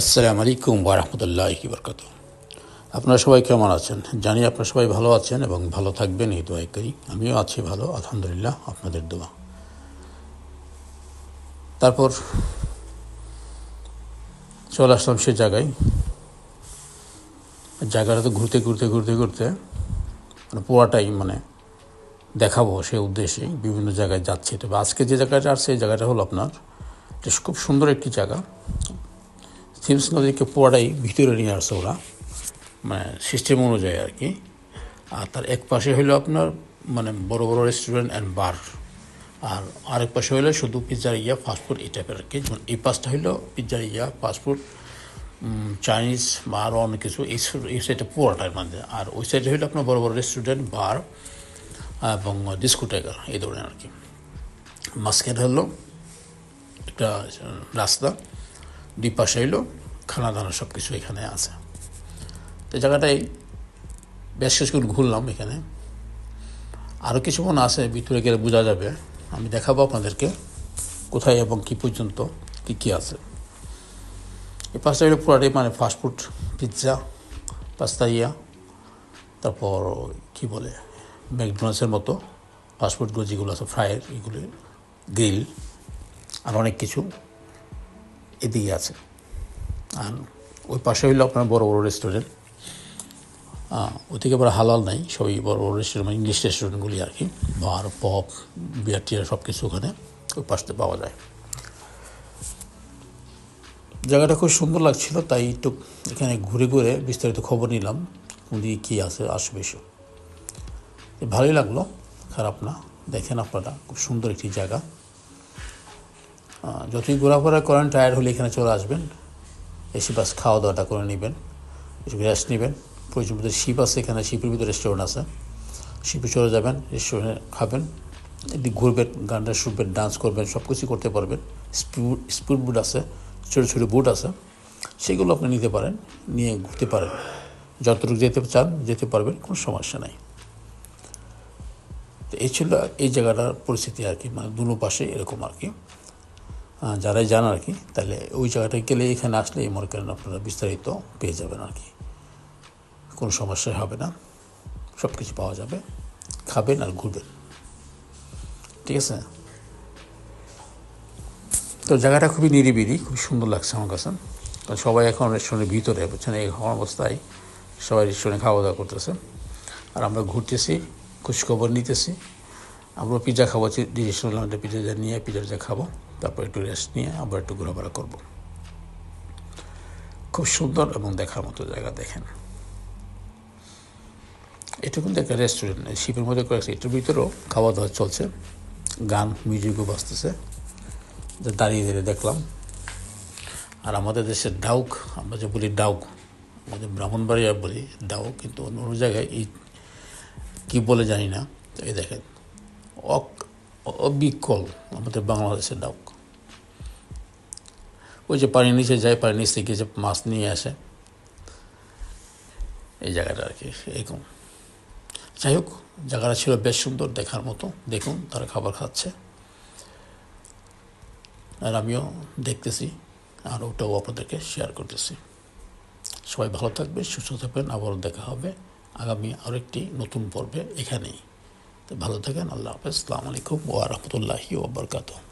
আসসালামু আলাইকুম ওরহমতুল্লাহ বরকত আপনারা সবাই কেমন আছেন? জানি আপনারা সবাই ভালো আছেন এবং ভালো থাকবেন, এই দোয়াই করি। আমিও আছি ভালো, আলহামদুলিল্লাহ, আপনাদের দোয়া। তারপর চলে আসলাম সে জায়গায়। জায়গাটা তো ঘুরতে ঘুরতে ঘুরতে ঘুরতে মানে পুরাটাই মানে দেখাবো সেই উদ্দেশ্যে বিভিন্ন জায়গায় যাচ্ছি। তবে আজকে যে জায়গাটা আর সেই জায়গাটা হলো আপনার খুব সুন্দর একটি জায়গা। থিমস নদীকে পুরাটাই ভিতরে নিয়ে আসছে ওরা মানে সিস্টেম অনুযায়ী আর কি। আর তার এক পাশে হইল আপনার মানে বড় বড় রেস্টুরেন্ট অ্যান্ড বার আর আরেক পাশে হইল শুধু পিৎজারিয়া ফাস্টফুড এই টাইপের আর কি। এই পাশটা হইল পিৎজারিয়া ফাস্টফুড চাইনিজ বা আরও অনেক কিছু। এই এই সাইডটা পুরোটার মধ্যে আর ওই সাইডে হইল আপনার বড় বড় রেস্টুরেন্ট বার এবং ডিস্কোটেকার এই ধরনের আর কি। মাঝখানে হলো একটা রাস্তা। পাশে হইল খানা দানা সব কিছু এখানে আছে। তো জায়গাটাই বেশ কিছুক্ষণ ঘুরলাম এখানে। আরও কিছুক্ষণ আছে, ভিতরে গেলে বোঝা যাবে। আমি দেখাবো আপনাদেরকে কোথায় এবং কি পর্যন্ত কী কী আছে। এই পাঁচটা হলো পুরাটাই মানে ফাস্টফুড পিৎজা পাস্তাইয়া, তারপর কি বলে, ম্যাকডোনাল্ডসের মতো ফাস্টফুডগুলো যেগুলো আছে ফ্রাইয়ের এগুলো, গ্রিল, আর অনেক কিছু। এদিকে আছে। আর ওই পাশে হইল আপনার বড় বড় রেস্টুরেন্ট ওদিকে আবার হালাল নাই, সবই বড় বড় রেস্টুরেন্ট মানে ইংলিশ রেস্টুরেন্টগুলি আর কি। বার পপ বিয়ার টিয়ার সব কিছু ওখানে ওই পাশে পাওয়া যায়। জায়গাটা খুব সুন্দর লাগছিল, তাই একটু এখানে ঘুরে ঘুরে বিস্তারিত খবর নিলাম কোন দিকে কী আছে, আসবে এসব তো ভালোই লাগল, খারাপ না, দেখেন আপনারা, খুব সুন্দর একটি জায়গা। যতই ঘোরাফেরা করেন টায়ার্ড হলে এখানে চলে আসবেন। এসে বাস খাওয়া দাওয়াটা করে নেবেন রেস্ট নেবেন। প্রয়োজন মতো শিপ আছে এখানে শিপের ভিতরে রেস্টুরেন্ট আছে। শিপে চলে যাবেন রেস্টুরেন্টে খাবেন এদিকে ঘুরবেন, গানটা শুনবেন ডান্স করবেন সব কিছু করতে পারবেন। স্পিড স্পিড বুট আছে, ছোটো ছোটো বুট আছে, সেগুলো আপনি নিতে পারেন, নিয়ে ঘুরতে পারেন। যতটুকু যেতে চান, যেতে পারবেন, কোনো সমস্যা নাই। তো এই ছিল এই জায়গাটার পরিস্থিতি আর কি মানে দুনো পাশে এরকম আর কি। যারাই জান আর কি, তাহলে ওই জায়গাটায় গেলে এখানে আসলে মনে করেন আপনারা বিস্তারিত পেয়ে যাবেন আর কি। কোনো সমস্যা হবে না সব কিছু পাওয়া যাবে, খাবেন আর ঘুরবেন। ঠিক আছে? তো জায়গাটা খুবই নিরিবিলি খুব সুন্দর লাগছে আমার কাছে। কারণ সবাই এখন রেস্টুরেন্টের ভিতরে, বুঝছেন? এই হওয়ার অবস্থায় সবাই রেস্টুরেন্টে খাওয়া দাওয়া করতেছে। আর আমরা ঘুরতেছি, খোঁজখবর নিতেছি। আমরা পিৎজা খাব একটা পিৎজা নিয়ে পিৎজা খাব। তারপর একটু রেস্ট নিয়ে আবার একটু ঘোরাফেরা করব। খুব সুন্দর এবং দেখার মতো জায়গা দেখেন। এটা কিন্তু একটা রেস্টুরেন্ট শিপের মধ্যে করেছে এটার ভিতরেও খাওয়া দাওয়া চলছে। গান মিউজিকও বাজতেছে। দাঁড়িয়ে দাঁড়িয়ে দেখলাম। আর আমাদের দেশের ডাউক, আমরা যে বলি ডাউক আমাদের ব্রাহ্মণবাড়িয়া বলি ডাউক, কিন্তু অন্য অন্য জায়গায় এই কী বলে জানি না। এই দেখেন, অক, অবিকল আমাদের বাংলাদেশের ডাউক। ওই যে পানির নিচে যায় পানির নিচ থেকে যে মাছ নিয়ে আসে। এই জায়গাটা আর কি, এরকম। যাই হোক, জায়গাটা ছিল বেশ সুন্দর দেখার মতো। দেখুন, তারা খাবার খাচ্ছে। আর আমিও দেখতেছি, আর ওটাও আপনাদেরকে শেয়ার করতেছি। সবাই ভালো থাকবে সুস্থ থাকবেন, আবারও দেখা হবে আগামী আরও একটি নতুন পর্বে এখানেই। তো ভালো থাকেন, আল্লাহ হাফেজ। আসসালামু আলাইকুম ওয়া রাহমাতুল্লাহি ওয়া বারাকাতুহু।